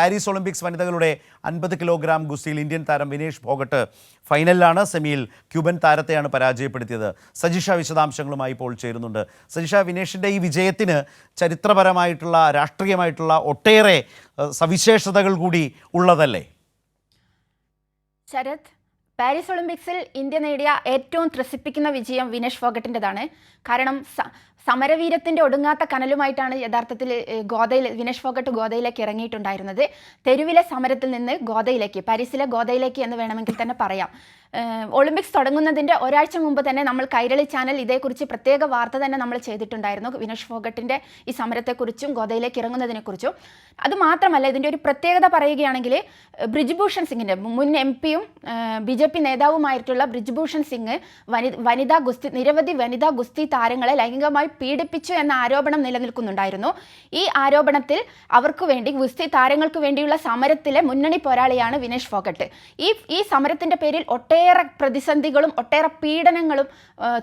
Paris Olympics വനിതകളുടെ അൻപത് kilogram ഗുസ്തിയിൽ Indian താരം വിനേഷ് ഫോഗട്ട് ഫൈനലിലാണ് സെമിയിൽ ക്യൂബൻ താരത്തെയാണ് പരാജയപ്പെടുത്തിയത്. സജിഷ വിശദാംശങ്ങളുമായി ഇപ്പോൾ ചേരുന്നുണ്ട്. സജിഷ വിനേഷിന്റെ ഈ വിജയത്തിന് ചരിത്രപരമായിട്ടുള്ള രാഷ്ട്രീയമായിട്ടുള്ള ഒട്ടേറെ സവിശേഷതകൾ കൂടി ഉള്ളതല്ലേ? ശരത് പാരീസ് ഒളിമ്പിക്സിൽ ഇന്ത്യ നേടിയ ഏറ്റവും ത്രസിപ്പിക്കുന്ന വിജയം വിനേഷ് ഫോഗട്ടിന്റെതാണ് കാരണം സ- സമരവീരത്തിന്റെ ഒടുങ്ങാത്ത കനലുമായിട്ടാണ് യഥാർത്ഥത്തിൽ ഗോതയിൽ വിനേഷ് ഫോഗട്ട് ഗോതയിലേക്ക് ഇറങ്ങിയിട്ടുണ്ടായിരുന്നത്. തെരുവിലെ സമരത്തിൽ നിന്ന് ഗോതയിലേക്ക് പാരീസിലെ ഗോതയിലേക്ക് എന്ന് വേണമെങ്കിൽ തന്നെ പറയാം. ഒളിമ്പിക്സ് തുടങ്ങുന്നതിന്റെ ഒരാഴ്ച മുമ്പ് തന്നെ നമ്മൾ കൈരളി ചാനൽ ഇതേക്കുറിച്ച് പ്രത്യേക വാർത്ത തന്നെ നമ്മൾ ചെയ്തിട്ടുണ്ടായിരുന്നു വിനേഷ് ഫോഗട്ടിന്റെ ഈ സമരത്തെക്കുറിച്ചും ഗോതയിലേക്ക് ഇറങ്ങുന്നതിനെക്കുറിച്ചും. അത് മാത്രമല്ല ഇതിന്റെ ഒരു പ്രത്യേകത പറയുകയാണെങ്കിൽ ബ്രിജ്ഭൂഷൺ സിംഗിന്റെ മുൻ എം പിയും ബി ജെ പി നേതാവുമായിട്ടുള്ള ബ്രിജ്ഭൂഷൺ സിംഗ് വനി വനിതാ ഗുസ്തി നിരവധി വനിതാ ഗുസ്തി താരങ്ങളെ ലൈംഗികമായി പീഡിപ്പിച്ചു എന്ന ആരോപണം നിലനിൽക്കുന്നുണ്ടായിരുന്നു. ഈ ആരോപണത്തിൽ അവർക്ക് വേണ്ടി ഗുസ്തി താരങ്ങൾക്ക് വേണ്ടിയുള്ള സമരത്തിലെ മുന്നണി പോരാളിയാണ് വിനേഷ് ഫോഗട്ട്. ഈ ഈ സമരത്തിന്റെ പേരിൽ ഒട്ടേറെ പ്രതിസന്ധികളും ഒട്ടേറെ പീഡനങ്ങളും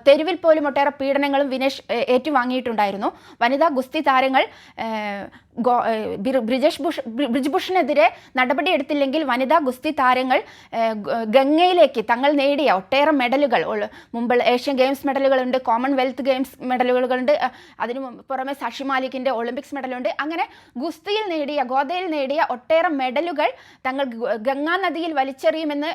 തെരുവിൽ പോലും ഒട്ടേറെ പീഡനങ്ങളും വിനേഷ് ഏറ്റുവാങ്ങിയിട്ടുണ്ടായിരുന്നു. വനിതാ ഗുസ്തി താരങ്ങൾ ബ്രിജേഷ് ഭൂഷ് ബ്രി- ബ്രിജ്ഭൂഷണെതിരെ നടപടിയെടുത്തില്ലെങ്കിൽ വനിതാ ഗുസ്തി താരങ്ങൾ ഗംഗയിലേക്ക് തങ്ങൾ നേടിയ ഒട്ടേറെ മെഡലുകൾ. മുമ്പ് ഏഷ്യൻ ഗെയിംസ് മെഡലുകളുണ്ട് കോമൺവെൽത്ത് ഗെയിംസ് മെഡലുകളുണ്ട്. അതിനു പുറമെ സഷി മാലിക്കിന്റെ ഒളിമ്പിക്സ് മെഡലുണ്ട്. അങ്ങനെ ഗുസ്തിയിൽ നേടിയ ഗോദയിൽ നേടിയ ഒട്ടേറെ മെഡലുകൾ തങ്ങൾ ഗംഗാ നദിയിൽ വലിച്ചെറിയുമെന്ന്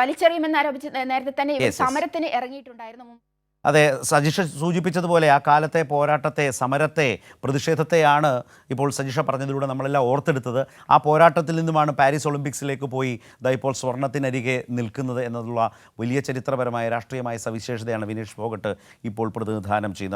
വലിച്ചെറിയുമെന്ന് ആരോപിച്ച് നേരത്തെ തന്നെ. സമരത്തിന് ഇറങ്ങിയിട്ടുണ്ടായിരുന്നു. അതെ സജിഷ സൂചിപ്പിച്ചതുപോലെ ആ കാലത്തെ പോരാട്ടത്തെ സമരത്തെ പ്രതിഷേധത്തെയാണ് ഇപ്പോൾ സജിഷ പറഞ്ഞതിലൂടെ നമ്മളെല്ലാം ഓർത്തെടുത്തത്. ആ പോരാട്ടത്തിൽ നിന്നുമാണ് പാരീസ് ഒളിമ്പിക്സിലേക്ക് പോയി ദാ ഇപ്പോൾ സ്വർണത്തിനരികെ നിൽക്കുന്നത് എന്നതുള്ള വലിയ ചരിത്രപരമായ രാഷ്ട്രീയമായ സവിശേഷതയാണ് വിനേഷ് ഫോഗട്ട് ഇപ്പോൾ പ്രതിനിധാനം ചെയ്യുന്നത്.